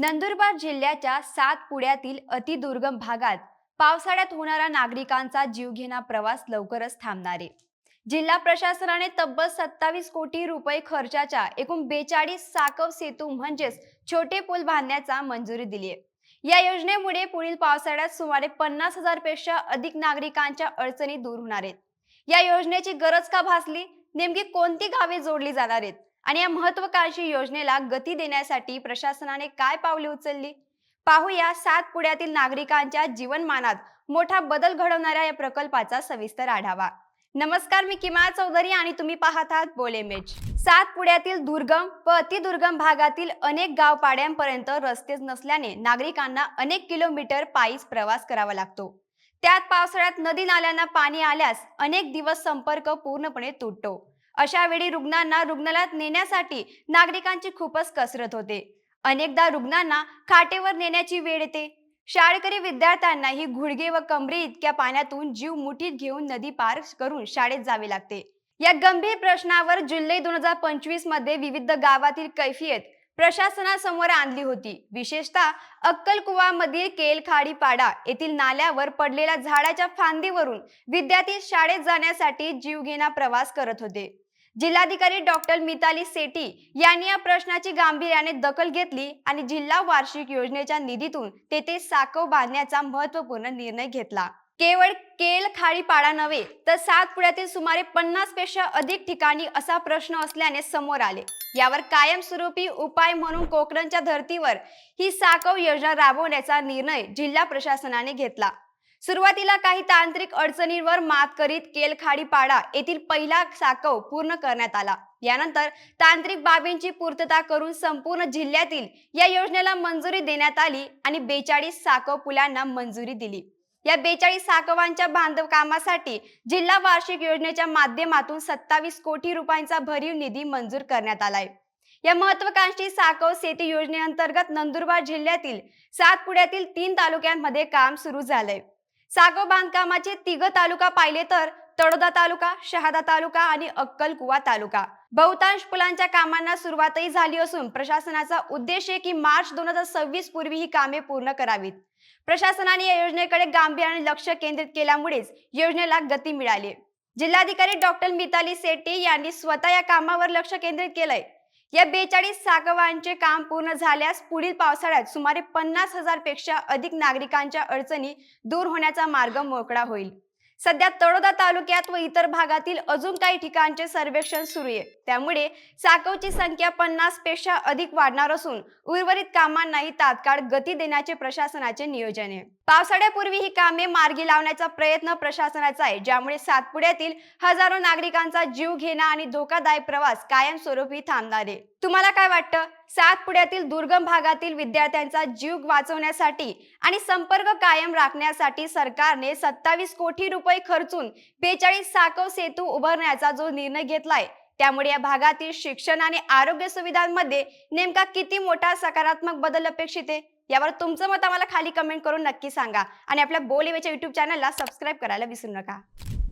नंदुरबार जिल्ह्याच्या सातपुड्यातील अतिदुर्गम भागात पावसाळ्यात होणारा नागरिकांचा जीवघेणा प्रवास लवकरच थांबणार. आहे जिल्हा प्रशासनाने तब्बल सत्तावीस कोटी रुपये खर्चाच्या एकूण बेचाळीस साकव सेतू म्हणजेच छोटे पूल बांधण्याचा मंजुरी दिली आहे या योजनेमुळे पुढील पावसाळ्यात सुमारे पन्नास हजारपेक्षा अधिक नागरिकांच्या अडचणी दूर होणार आहेत. या योजनेची गरज का भासली? नेमकी कोणती गावे जोडली जाणार आहेत? आणि या महत्वाकांक्षी योजनेला गती देण्यासाठी प्रशासनाने काय पावले उचलली? पाहूया सात पुण्यातील नागरिकांच्या जीवनमानात मोठा बदल घडवणाऱ्या या प्रकल्पाचा सविस्तर आढावा. नमस्कार मी किमा चौधरी आणि तुम्ही पाहत आहात बोलेमेज सात पुण्यातील दुर्गम व अतिदुर्गम भागातील अनेक गावपाड्यांपर्यंत रस्तेच नसल्याने नागरिकांना अनेक किलोमीटर पायीच प्रवास करावा लागतो. त्यात पावसाळ्यात नदी नाल्यांना पाणी आल्यास अनेक दिवस संपर्क पूर्णपणे तुटतो. अशा वेळी रुग्णांना रुग्णालयात नेण्यासाठी नागरिकांची खूपच कसरत होते. अनेकदा रुग्णांना खाटेवर नेण्याची वेळ येते. शाळकरी विद्यार्थ्यांनाही घुडगे व कमरे इतक्या पाण्यातून जीव मुठीत घेऊन नदी पार करून शाळेत जावे लागते. या गंभीर प्रश्नावर जुलै दोन हजार पंचवीसमध्ये विविध गावातील कैफियत प्रशासनासमोर आणली होती. विशेषतः अक्कलकुवामधील केलखाडी पाडा येथील नाल्यावर पडलेल्या झाडाच्या फांदीवरून विद्यार्थी शाळेत जाण्यासाठी जीवघेणा प्रवास करत होते. जिल्हाधिकारी डॉक्टर मिताली सेटी यांनी या प्रश्नाची गांभीर्याने दखल घेतली आणि जिल्हा वार्षिक योजनेच्या निधीतून तेथे साकव बांधण्याचा महत्त्वपूर्ण निर्णय घेतला. केवळ केल खाडीपाडा नव्हे तर सातपुड्यातील सुमारे पन्नासपेक्षा अधिक ठिकाणी असा प्रश्न असल्याने समोर आले. यावर कायमस्वरूपी उपाय म्हणून कोकणच्या धर्तीवर ही साकव योजना राबवण्याचा निर्णय जिल्हा प्रशासनाने घेतला. सुरुवातीला काही तांत्रिक अडचणींवर मात करीत केलखाडीपाडा येथील पहिला साकव पूर्ण करण्यात आला. यानंतर तांत्रिक बाबींची पूर्तता करून संपूर्ण जिल्ह्यातील या योजनेला मंजुरी देण्यात आली आणि बेचाळीस साकव पुलांना मंजुरी दिली. या बेचाळीस साकवांच्या बांधकामासाठी जिल्हा वार्षिक योजनेच्या माध्यमातून सत्तावीस कोटी रुपयांचा भरीव निधी मंजूर करण्यात आलाय. या महत्वाकांक्षी साकव शेती योजनेअंतर्गत नंदुरबार जिल्ह्यातील सातपुड्यातील तीन तालुक्यांमध्ये काम सुरू झालंय. साकव बांधकामाचे तिघ तालुका पाहिले तर तळोदा तालुका शहादा तालुका आणि अक्कलकुवा तालुका. बहुतांश पुलांच्या कामांना सुरुवातही झाली असून प्रशासनाचा उद्देश आहे की मार्च दोन हजार सव्वीस पूर्वी ही कामे पूर्ण करावीत. प्रशासनाने या योजनेकडे गांभीर्याने लक्ष केंद्रित केल्यामुळेच योजनेला गती मिळाली. जिल्हाधिकारी डॉक्टर मिताली सेट्टी यांनी स्वतः या कामावर लक्ष केंद्रित केलंय. या बेचाळीस सागवांचे काम पूर्ण झाल्यास पुढील पावसाळ्यात सुमारे पन्नास हजारपेक्षा अधिक नागरिकांच्या अडचणी दूर होण्याचा मार्ग मोकळा होईल. सध्या तळोदा तालुक्यात व इतर भागातील अजून काही ठिकाणचे सर्वेक्षण सुरू आहे. त्यामुळे साकवची संख्या पन्नासपेक्षा अधिक वाढणार असून उर्वरित कामांनाही तात्काळ गती देण्याचे प्रशासनाचे नियोजन आहे. पावसाळ्यापूर्वी ही कामे मार्गी लावण्याचा प्रयत्न प्रशासनाचा आहे ज्यामुळे सातपुड्यातील हजारो नागरिकांचा जीव घेणा आणि धोकादायक प्रवास कायमस्वरूपी थांबणार आहे. तुम्हाला काय वाटतं? सातपुड्यातील दुर्गम भागातील विद्यार्थ्यांचा जीव वाचवण्यासाठी आणि संपर्क कायम राखण्यासाठी सरकारने सत्तावीस कोटी रुपये खर्चून बेचाळीस साकव सेतू उभारण्याचा जो निर्णय घेतलाय त्यामुळे या भागातील शिक्षण आणि आरोग्य सुविधांमध्ये नेमका किती मोठा सकारात्मक बदल अपेक्षित आहे? यावर तुमचं मत आम्हाला खाली कमेंट करून नक्की सांगा. आणि आपल्या बोलिवेच्या युट्यूब चॅनलला सबस्क्राईब करायला विसरू नका.